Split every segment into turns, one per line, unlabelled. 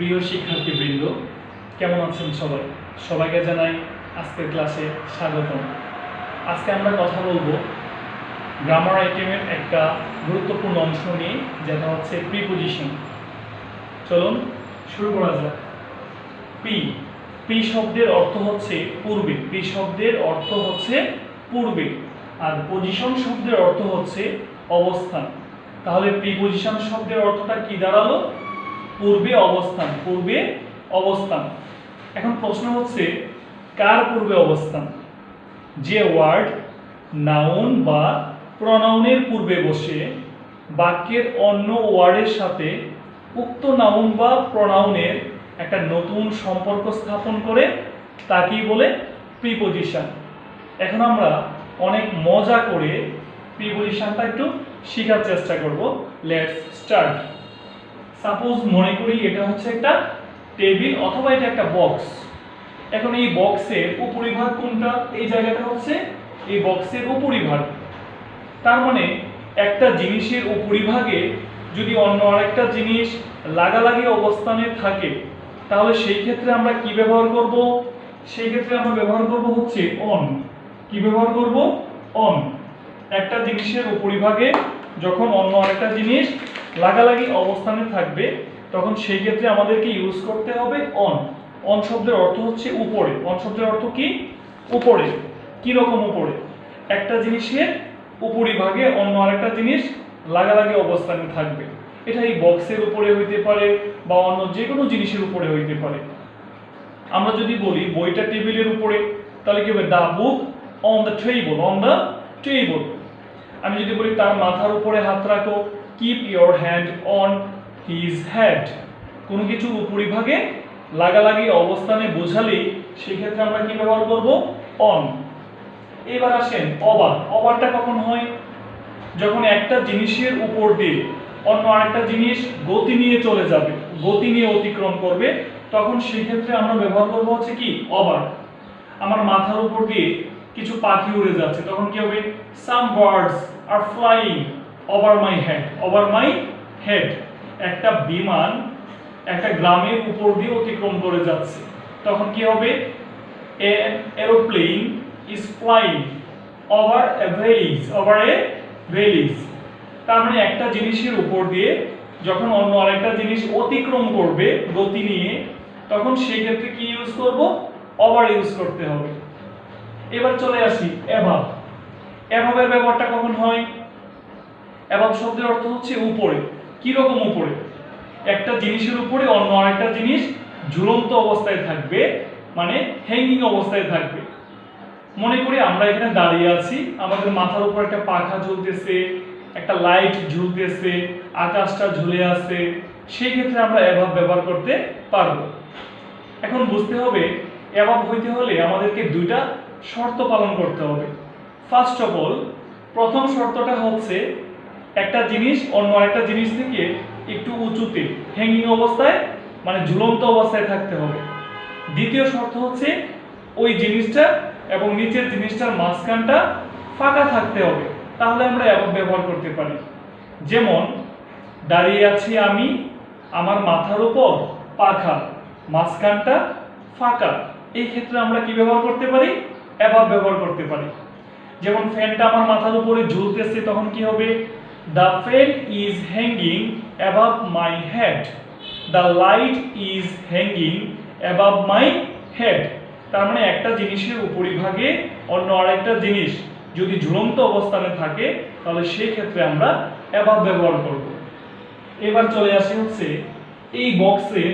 প্রিয় শিক্ষার্থীবৃন্দ, কেমন আছেন সবাই? সবাইকে জানাই আজকের ক্লাসে স্বাগতম। আজকে আমরা কথা বলব গ্রামার আইটেমের একটা গুরুত্বপূর্ণ অংশ নিয়ে, যেটা হচ্ছে প্রিপোজিশন চলুন, শুরু করা যাক। পি পি শব্দের অর্থ হচ্ছে পূর্বে। পি শব্দের অর্থ হচ্ছে পূর্বে। আর পজিশন শব্দের অর্থ হচ্ছে অবস্থান। তাহলে প্রিপোজিশন শব্দের অর্থটা কি দাঁড়াল? পূর্বে অবস্থান পূর্বে অবস্থান। এখন প্রশ্ন হচ্ছে, কার পূর্বে অবস্থান? যে ওয়ার্ড নাউন বা প্রনাউনের পূর্বে বসে, বাক্যের অন্য ওয়ার্ডের সাথে উক্ত নাউন বা প্রনাউনের একটা নতুন সম্পর্ক স্থাপন করে, তাকেই বলে প্রিপোজিশন। এখন আমরা অনেক মজা করে প্রিপোজিশনটা একটু শেখার চেষ্টা করব। লেটস স্টার্ট সাপোজ মনে করি এটা হচ্ছে একটা টেবিল অথবা এটা একটা বক্স। এখন এই বক্সের উপরিভাগ কোনটা? এই জায়গাটা হচ্ছে এই বক্সের উপরিভাগ। তার মানে একটা জিনিসের উপরিভাগে যদি অন্য আরেকটা জিনিস লাগালাগি অবস্থানে থাকে, তাহলে সেই ক্ষেত্রে আমরা কি ব্যবহার করব? সেই ক্ষেত্রে আমরা ব্যবহার করব হচ্ছে অন কি ব্যবহার করব? অন একটা জিনিসের উপরিভাগে যখন অন্য আরেকটা জিনিস লাগালাগি অবস্থানে থাকবে, তখন সেই ক্ষেত্রে আমাদেরকে ইউজ করতে হবে অন অন শব্দের অর্থ হচ্ছে উপরে। অন শব্দের অর্থ কি? উপরে। কি রকম উপরে? একটা জিনিসের উপরিভাগে অন্য আরেকটা জিনিস লাগালাগি অবস্থানে থাকবে। এটা এই বক্সের উপরে হইতে পারে বা অন্য যে কোনো জিনিসের উপরে হইতে পারে। আমরা যদি বলি বইটা টেবিলের উপরে, তাহলে কি হবে? The book on the table on the table আমি যদি বলি তার মাথার উপরে হাত রাখো keep your hand on his head কোনো কিছুর উপরিভাগে লাগালাগি অবস্থানে বোঝালেই সেক্ষেত্রে আমরা কি ব্যবহার করব? অন এবার আসেন অবার অবারটা কখন হয়? যখন একটা জিনিসের উপর দিয়ে অন্য আরেকটা জিনিস গতি নিয়ে চলে যাবে, গতি নিয়ে অতিক্রম করবে, তখন সেই ক্ষেত্রে আমরা ব্যবহার করব হচ্ছে কি? অবার আমার মাথার উপর দিয়ে কিছু পাখি উড়ে যাচ্ছে। তখন কি হবে? Some birds are flying over my head over my head একটা বিমান একটা গ্রামের উপর দিয়ে অতিক্রম করে যাচ্ছে। তখন কি হবে? A aeroplane is flying over a valleys over a valleys তার মানে একটা জিনিসের উপর দিয়ে যখন অন্য আরেকটা জিনিস অতিক্রম করবে, গতি নিয়ে, তখন সেই ক্ষেত্রে কি ইউজ করব? ওভার ইউজ করতে হবে। এবার চলে আসি অ্যাভাব অ্যাভাবের ব্যবহারটা কখন হয়? অ্যাভাব শব্দের অর্থ হচ্ছে উপরে। কি রকম উপরে? একটা জিনিসের উপরে, অন্য আরেকটা জিনিস ঝুলন্ত অবস্থায় থাকবে মানে হ্যাঙ্গিং অবস্থায় থাকবে। মনে করি আমরা এখানে দাঁড়িয়ে আছি, আমাদের মাথার উপর একটা পাখা ঝুলতেছে, একটা লাইট ঝুলতেছে, আকাশটা ঝুলে আছে সেই ক্ষেত্রে আমরা অ্যাভাব ব্যবহার করতে পারব। এখন বুঝতে হবে অ্যাভাব হইতে হলে আমাদেরকে দুইটা শর্ত পালন করতে হবে। ফার্স্ট অফ অল প্রথম শর্তটা হচ্ছে একটা জিনিস অন্য আরেকটা জিনিস থেকে একটু উঁচুতে হ্যাঙ্গিং অবস্থায় মানে ঝুলন্ত অবস্থায় থাকতে হবে। দ্বিতীয় শর্ত হচ্ছে ওই জিনিসটা এবং নিচের জিনিসটার মাঝখানটা ফাঁকা থাকতে হবে। তাহলে আমরা অ্যাভাব ব্যবহার করতে পারি। যেমন, দাঁড়িয়ে আছি আমি, আমার মাথার উপর পাখা, মাঝখানটা ফাঁকা। এই ক্ষেত্রে আমরা কি ব্যবহার করতে পারি? অ্যাভাব ব্যবহার করতে পারি। যেমন ফ্যানটা আমার মাথার উপরে ঝুলতেছে, তখন কি হবে? The fan is hanging above my head the light is hanging above my head তার মানে একটা জিনিসের উপরিভাগে অন্য আরেকটা জিনিস যদি ঝুলন্ত অবস্থানে থাকে, তাহলে সেই ক্ষেত্রে আমরা অ্যাবাভ ব্যবহার করব। এবার চলে আসি হচ্ছে এই বক্সের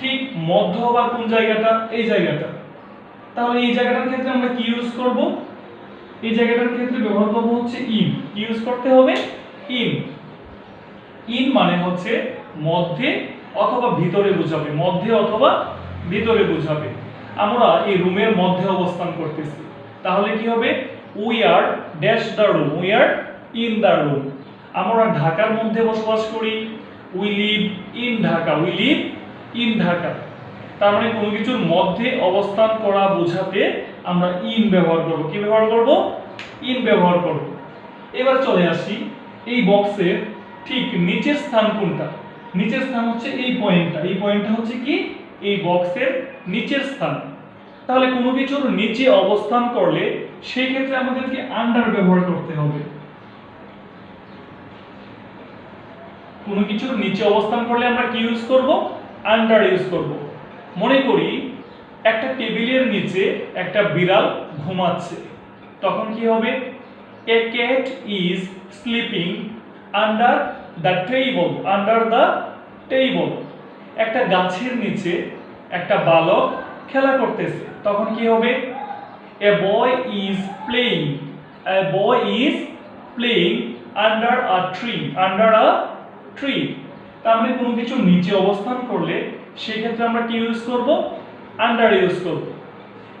ঠিক মধ্য হবার কোন জায়গাটা? এই জায়গাটা। তাহলে এই জায়গাটার ক্ষেত্রে আমরা কি ইউজ করব? এই জায়গাটার ক্ষেত্রে ব্যবহার করব হচ্ছে ইন ইউজ করতে হবে? ইন ইন মানে হচ্ছে মধ্যে অথবা ভিতরে বোঝাবে। মধ্যে অথবা ভিতরে বোঝাবে। আমরা এই রুমের মধ্যে অবস্থান করতেছি। তাহলে কি হবে? We are dash the room we are in the room আমরা ঢাকার মধ্যে বসবাস করি। We live in Dhaka. We live in Dhaka. তার মানে কোনো কিছুর মধ্যে অবস্থান করা বোঝাতে আমরা ইন ব্যবহার করব। কি ব্যবহার করব? ইন ব্যবহার করব। এবার চলে আসি এই বক্সের ঠিক নিচের স্থান কোনটা? নিচের স্থান হচ্ছে এই পয়েন্টটা। এই পয়েন্টটা হচ্ছে কি? এই বক্সের নিচের স্থান। তাহলে কোনো কিছুর নিচে অবস্থান করলে সেই ক্ষেত্রে আমাদেরকে আন্ডার ব্যবহার করতে হবে। কোনো কিছুর নিচে অবস্থান করলে আমরা কি ইউজ করব? আন্ডার ইউজ করব। মনে করি একটা টেবিলের নিচে একটা বিড়াল ঘুমাচ্ছে। তখন কি হবে? A cat is sleeping under the table under the table একটা গাছের নিচে একটা বালক খেলা করতেছে। তখন কি হবে? A boy is playing a boy is playing under a tree under a tree তার মানে কোনো কিছু নিচে অবস্থান করলে সেই ক্ষেত্রে আমরা কি ইউজ করব? আন্ডার ইউজ করব।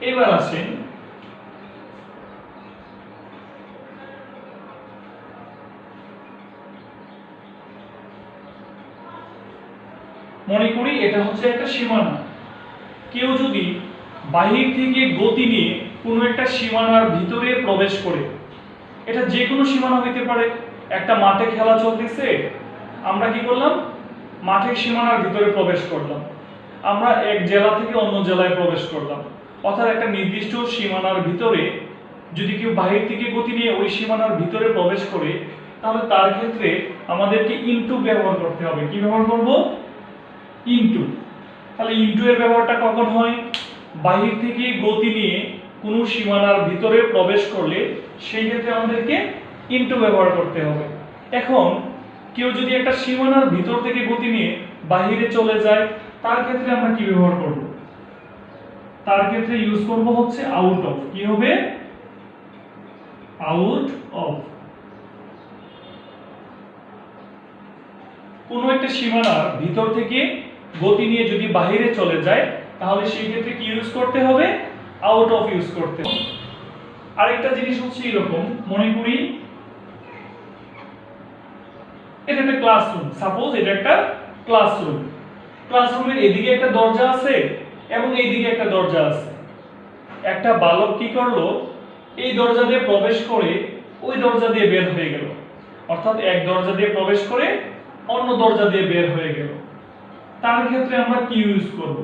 এবার আসেন। মনে করি এটা হচ্ছে একটা সীমানা। কেউ যদি বাহির থেকে গতি নিয়ে কোনো একটা সীমানার ভিতরে প্রবেশ করে, এটা যে কোনো সীমানা হইতে পারে। একটা মাঠে খেলা চলতেছে, আমরা কি করলাম? মাঠের সীমানার ভিতরে প্রবেশ করলাম। আমরা এক জেলা থেকে অন্য জেলায় প্রবেশ করলাম। অর্থাৎ একটা নির্দিষ্ট সীমানার ভিতরে যদি কেউ বাহির থেকে গতি নিয়ে ওই সীমানার ভিতরে প্রবেশ করে, তাহলে তার ক্ষেত্রে আমাদেরকে ইনটু ব্যবহার করতে হবে। কি ব্যবহার করব? ইনটু তাহলে ইনটু এর ব্যবহারটা কখন হয়? বাহির থেকে গতি নিয়ে কোনো সীমানার ভিতরে প্রবেশ করলে, সেই ক্ষেত্রে আমাদেরকে ইনটু ব্যবহার করতে হবে। এখন কেউ যদি একটা সীমানার ভিতর থেকে গতি নিয়ে বাহিরে চলে যায়, তার ক্ষেত্রে আমরা কি ব্যবহার করব? তার ক্ষেত্রে ইউজ করব হচ্ছে আউট অফ কি হবে? আউট অফ কোনো একটা সীমানার ভিতর থেকে গতি নিয়ে যদি বাহিরে চলে যায়, তাহলে সেই ক্ষেত্রে কি ইউজ করতে হবে? আউট অফ ইউজ করতে হবে। আরেকটা জিনিস হচ্ছে এরকম মনে করি ক্লাসরুম সাপোজ এটা একটা ক্লাসরুম ক্লাসরুমের এদিকে একটা দরজা আছে এবং এইদিকে একটা দরজা আছে। একটা বালক কি করল? এই দরজা দিয়ে প্রবেশ করে ওই দরজা দিয়ে বের হয়ে গেল। অর্থাৎ এক দরজা দিয়ে প্রবেশ করে অন্য দরজা দিয়ে বের হয়ে গেল। তার ক্ষেত্রে আমরা কি ইউজ করব?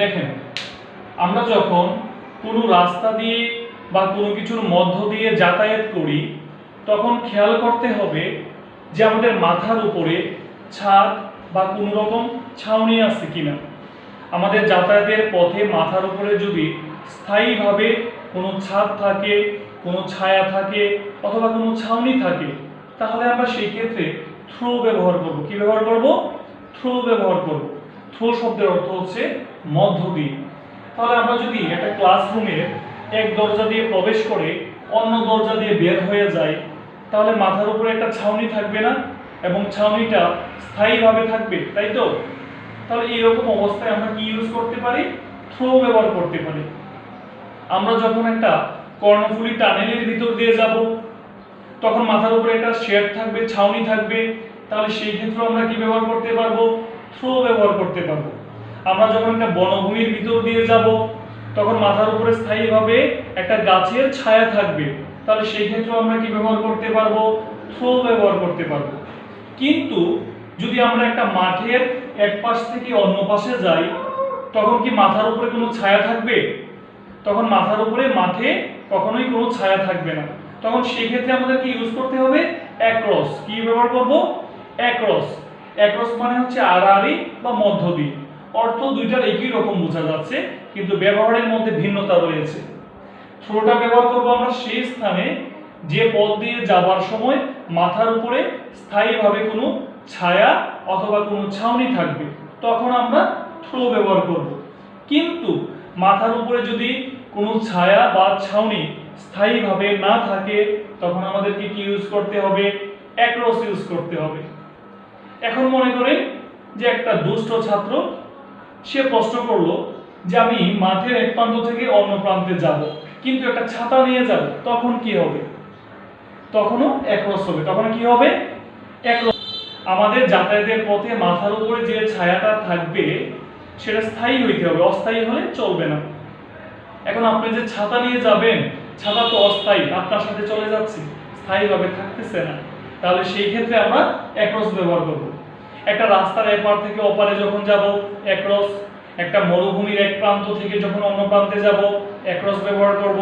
দেখেন, আমরা যখন কোনো রাস্তা দিয়ে বা কোনো কিছুর মধ্য দিয়ে যাতায়াত করি, তখন খেয়াল করতে হবে যে আমাদের মাথার উপরে ছাদ বা কোনো রকম ছাউনি আছে কিনা। আমাদের যাতায়াতের পথে মাথার উপরে যদি স্থায়ীভাবে কোনো ছাদ থাকে, কোনো ছায়া থাকে অথবা কোনো ছাউনি থাকে, তাহলে আমরা সেই ক্ষেত্রে থ্রো ব্যবহার করব। কি ব্যবহার করব? থ্রো ব্যবহার করব। থ্রো শব্দের অর্থ হচ্ছে মধ্য তাহলে আমরা যদি একটা ক্লাসরুমের এক দরজা দিয়ে প্রবেশ করে, অন্য দরজা দিয়ে বের হয়ে যাই, তাহলে মাথার উপরে একটা ছাউনি থাকবে না? এবং ছাউনিটা স্থায়ীভাবে থাকবে, তাই তো? তাহলে এইরকম অবস্থায় আমরা কি ইউজ করতে পারি? থ্রো ব্যবহার করতে পারি। আমরা যখন একটা কর্ণফুলী টানেলের ভিতর দিয়ে যাব, তখন মাথার উপরে একটা শেড থাকবে, ছাউনি থাকবে, তাহলে সেই ক্ষেত্রে আমরা কি ব্যবহার করতে পারব? থ্রো ব্যবহার করতে পারব। আমরা যখন একটা বনভূমির ভিতর দিয়ে যাব, তখন মাথার উপরে স্থায়ীভাবে একটা গাছের ছায়া থাকবে। তাহলে সেই ক্ষেত্রে আমরা কি ব্যবহার করতে পারব? থ্রো ব্যবহার করতে পারব। কিন্তু যদি আমরা একটা মাঠের এক পাশ থেকে অন্য পাশে যাই, তখন কি মাথার উপরে কোনো ছায়া থাকবে? তখন মাথার উপরে মাঠে কখনোই কোনো ছায়া থাকবে না। তখন সেই ক্ষেত্রে আমাদের কি ইউজ করতে হবে অ্যাক্রস কি ব্যবহার করব? অ্যাক্রস অ্যাক্রস মানে হচ্ছে আড়াআড়ি বা মধ্য দিয়ে। অর্থ দুইটার একই রকম বোঝা যাচ্ছে, কিন্তু ব্যবহারের মধ্যে ভিন্নতা রয়েছে। থ্রোটা ব্যবহার করব আমরা সেই স্থানে, যে পথ দিয়ে যাবার সময় মাথার উপরে স্থায়ীভাবে কোনো ছায়া অথবা কোনো ছাউনি থাকবে, তখন আমরা থ্রো ব্যবহার করব। কিন্তু মাথার উপরে যদি কোনো ছায়া বা ছাউনি স্থায়ীভাবে না থাকে, তখন আমাদেরকে কি ইউজ করতে হবে? অ্যাক্রস ইউজ করতে হবে। এখন মনে করেন যে একটা দুষ্ট ছাত্র সে প্রশ্ন করল যে আমি মাঠের এক প্রান্ত থেকে অন্য প্রান্তে যাব, কিন্তু একটা ছাতা নিয়ে যাব, তখন কি হবে? তখনও অ্যাক্রস হবে। তখন কি হবে? অ্যাক্রস আমাদের যাতায়াতের পথে মাথার উপরে যে ছায়াটা থাকবে, সেটা স্থায়ী হইতে হবে, অস্থায়ী হলে চলবে না। এখন আপনি যে ছাতা নিয়ে যাবেন, ছাতা তো অস্থায়ী, আপনার সাথে চলে যাচ্ছে, স্থায়ীভাবে থাকতেছে না। তাহলে সেই ক্ষেত্রে আমরা অ্যাক্রস ব্যবহার করব। একটা রাস্তার এপার থেকে ওপারে যখন যাব অ্যাক্রস একটা মরুভূমির এক প্রান্ত থেকে যখন অন্য প্রান্তে যাব অ্যাক্রস ব্যবহার করব,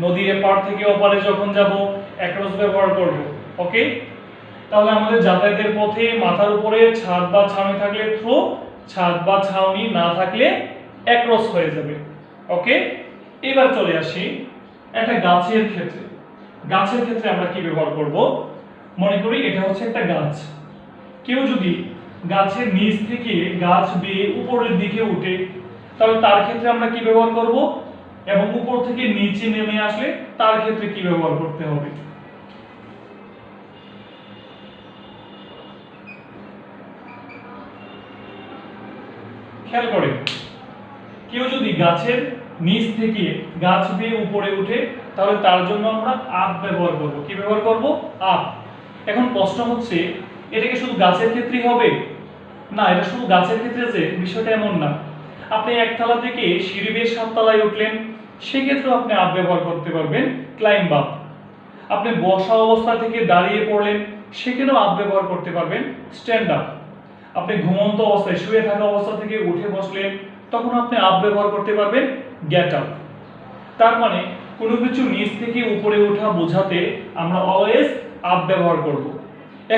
নদীর এপার থেকে ওপারে যখন যাব অ্যাক্রস ব্যবহার করব ওকে তাহলে আমাদের যাতায়াতের পথে মাথার উপরে ছাদ বা ছাউনি থাকলে থ্রো ছাদ বা ছাউনি না থাকলে অ্যাক্রস হয়ে যাবে ওকে এবার চলে আসি একটা গাছের ক্ষেত্রে। গাছের ক্ষেত্রে আমরা কি ব্যবহার করব? মনে করি এটা হচ্ছে একটা গাছ। কেউ যদি গাছের নিচ থেকে গাছ বেয়ে উপরের দিকে উঠে। তাহলে তার ক্ষেত্রে আমরা কি ব্যবহার করব? এবং উপর থেকে নিচে নেমে আসলে তার ক্ষেত্রে কি ব্যবহার করতে হবে? খেয়াল করে কেউ যদি গাছের নিচ থেকে গাছ বেয়ে উপরে উঠে, তাহলে তার জন্য আমরা আপ ব্যবহার করব। কি ব্যবহার করব? আপ। এখন প্রশ্ন হচ্ছে এটা কি শুধু গাছের ক্ষেত্রেই হবে? না, এটা শুধু গাছের ক্ষেত্রে যে বিষয়টা এমন না। আপনি একতলা থেকে সিঁড়ি বেয়ে সাততলায় উঠলেন, সেক্ষেত্রেও আপনি আপ ব্যবহার করতে পারবেন ক্লাইম্ব আপ আপনি বসা অবস্থা থেকে দাঁড়িয়ে পড়লেন, সেখানেও আপ ব্যবহার করতে পারবেন স্ট্যান্ড আপ আপনি ঘুমন্ত অবস্থায় শুয়ে থাকা অবস্থা থেকে উঠে বসলেন, তখন আপনি আপ ব্যবহার করতে পারবেন গেট আপ তার মানে কোনো কিছু নিচ থেকে উপরে ওঠা বোঝাতে আমরা অলওয়েজ আপ ব্যবহার করব।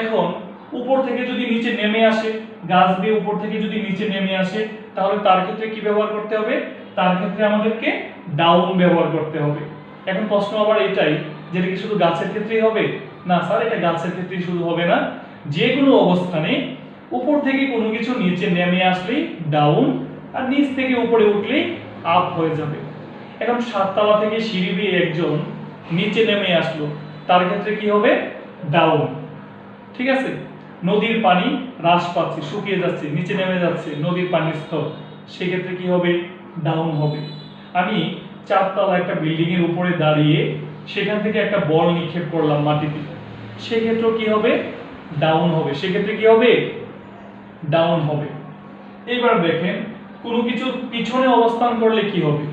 এখন উপর থেকে যদি নিচে নেমে আসে, গাছ দিয়ে উপর থেকে যদি নিচে নেমে আসে, তাহলে তার ক্ষেত্রে কি ব্যবহার করতে হবে? তার ক্ষেত্রে আমাদেরকে ডাউন ব্যবহার করতে হবে। এখন প্রশ্ন আবার এটাই যেটা কি শুধু গাছের ক্ষেত্রেই হবে? না স্যার, এটা গাছের ক্ষেত্রেই শুধু হবে না। যে কোনো অবস্থানে উপর থেকে কোনো কিছু নিচে নেমে আসলেই ডাউন আর নিচ থেকে উপরে উঠলেই আপ হয়ে যাবে। এখন সাততলা থেকে সিঁড়ি দিয়ে একজন নিচে নেমে আসলো, তার ক্ষেত্রে কি হবে? ডাউন ঠিক আছে? নদীর পানি হ্রাস পাচ্ছে, শুকিয়ে যাচ্ছে, নিচে নেমে যাচ্ছে, নদীর পানির স্তর। সেক্ষেত্রে কি হবে? ডাউন হবে। আমি চারতলা একটা বিল্ডিং এর উপরে দাঁড়িয়ে সেখান থেকে একটা বল নিক্ষেপ করলাম মাটিতে। সেক্ষেত্রেও কি হবে? ডাউন হবে। সেক্ষেত্রে কি হবে? ডাউন হবে। এইবার দেখেন, কোনো কিছুর পিছনে অবস্থান করলে কি হবে?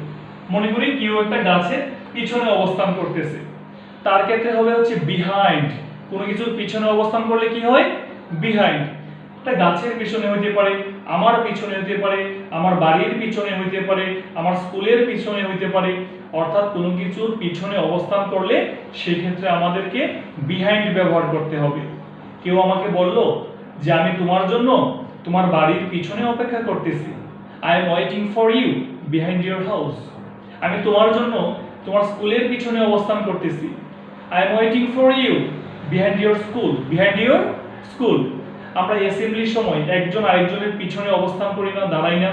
মনে করি কেউ একটা গাছের পিছনে অবস্থান করতেছে। তার ক্ষেত্রে হবে হচ্ছে বিহাইন্ড কোনো কিছুর পিছনে অবস্থান করলে কি হয়? বিহাইন্ড একটা গাছের পিছনে হইতে পারে, আমার পিছনে হইতে পারে, আমার বাড়ির পিছনে হইতে পারে, আমার স্কুলের পিছনে হইতে পারে। অর্থাৎ কোনো কিছুর পিছনে অবস্থান করলে সেই ক্ষেত্রে আমাদেরকে বিহাইন্ড ব্যবহার করতে হবে। কেউ আমাকে বলল যে, আমি তোমার জন্য তোমার বাড়ির পিছনে অপেক্ষা করতেছি। I am waiting for you behind your house আমি তোমার জন্য তোমার স্কুলের পিছনে অবস্থান করতেছি। I am waiting for you behind your school behind your school. আমরা অ্যাসেম্বলির সময় একজন আরেকজনের পিছনে অবস্থান করি না, দাঁড়াই না।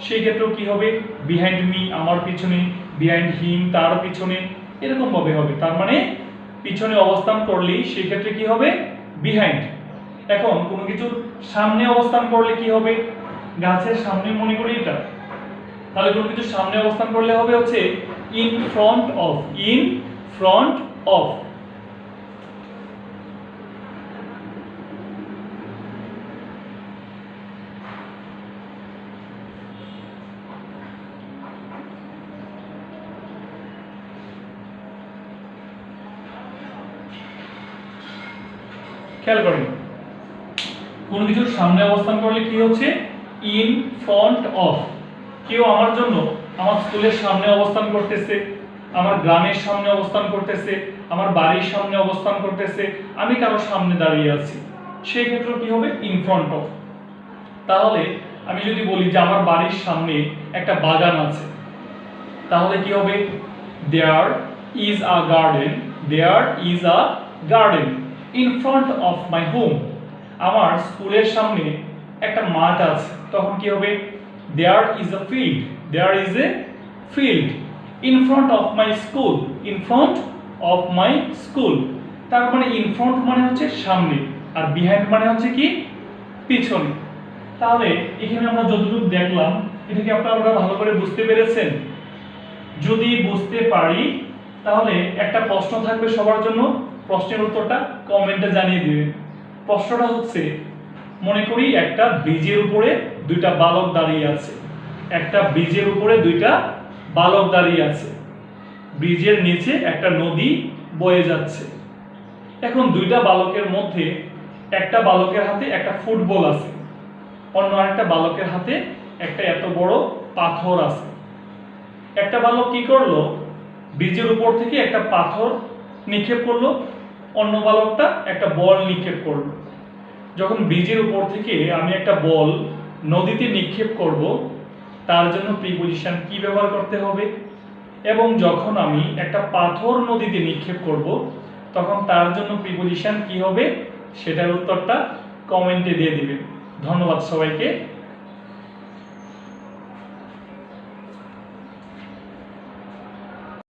সেই ক্ষেত্রেও কি হবে? বিহাইন্ড মি আমার পিছনে বিহাইন্ড হিম তার পিছনে। এরকমভাবে হবে। তার মানে পিছনে অবস্থান করলেই সেই ক্ষেত্রে কি হবে? বিহাইন্ড এখন কোনো কিছুর সামনে অবস্থান করলে কি হবে? গাছের সামনে, মনে করি এটা। তাহলে কোনো কিছুর সামনে অবস্থান করলে হবে হচ্ছে in front of in front of খেয়াল করেন। কোনো কিছুর সামনে অবস্থান করলে কি হচ্ছে? ইন ফ্রন্ট অফ কেউ আমার জন্য আমার স্কুলের সামনে অবস্থান করতেছে, আমার গ্রামের সামনে অবস্থান করতেছে, আমার বাড়ির সামনে অবস্থান করতেছে, আমি কারোর সামনে দাঁড়িয়ে আছি। সেই ক্ষেত্রে কি হবে? ইন ফ্রন্ট অফ তাহলে আমি যদি বলি যে আমার বাড়ির সামনে একটা বাগান আছে, তাহলে কি হবে? There is a garden there is a garden in front of my home আমার স্কুলের সামনে একটা মাঠ আছে। তখন কি হবে? There is a field there is a field in front of my school in front of my school তার মানে ইন ফ্রন্ট মানে হচ্ছে সামনে। আর বিহাইন্ড মানে হচ্ছে কি? পিছনে। তাহলে এখানে আমরা যতটুকু দেখলাম, এটা কি আপনারা ভালো করে বুঝতে পেরেছেন? যদি বুঝতে পারি, তাহলে একটা প্রশ্ন থাকবে সবার জন্য। প্রশ্নের উত্তরটা কমেন্টে জানিয়ে দিবেন। প্রশ্নটা হচ্ছে, মনে করি একটা ব্রিজের উপরে দুইটা বালক দাঁড়িয়ে আছে। একটা ব্রিজের উপরে দুইটা বালক দাঁড়িয়ে আছে। ব্রিজের নিচে একটা নদী বয়ে যাচ্ছে। এখন দুইটা বালকের মধ্যে একটা বালকের হাতে একটা ফুটবল আছে। অন্য একটা বালকের হাতে একটা এত বড় পাথর আছে। একটা বালক কি করল? ব্রিজের উপর থেকে একটা পাথর নিক্ষেপ করল। অন্য বালকটা একটা বল নিক্ষেপ করল। যখন ব্রিজের উপর থেকে আমি একটা বল নদীতে নিক্ষেপ করব, তার জন্য প্রিপোজিশন কি ব্যবহার করতে হবে? এবং যখন আমি একটা পাথর নদীতে নিক্ষেপ করব, তখন তার জন্য প্রিপোজিশন কি হবে? সেটার উত্তরটা কমেন্টে দিয়ে দিবেন। ধন্যবাদ সবাইকে।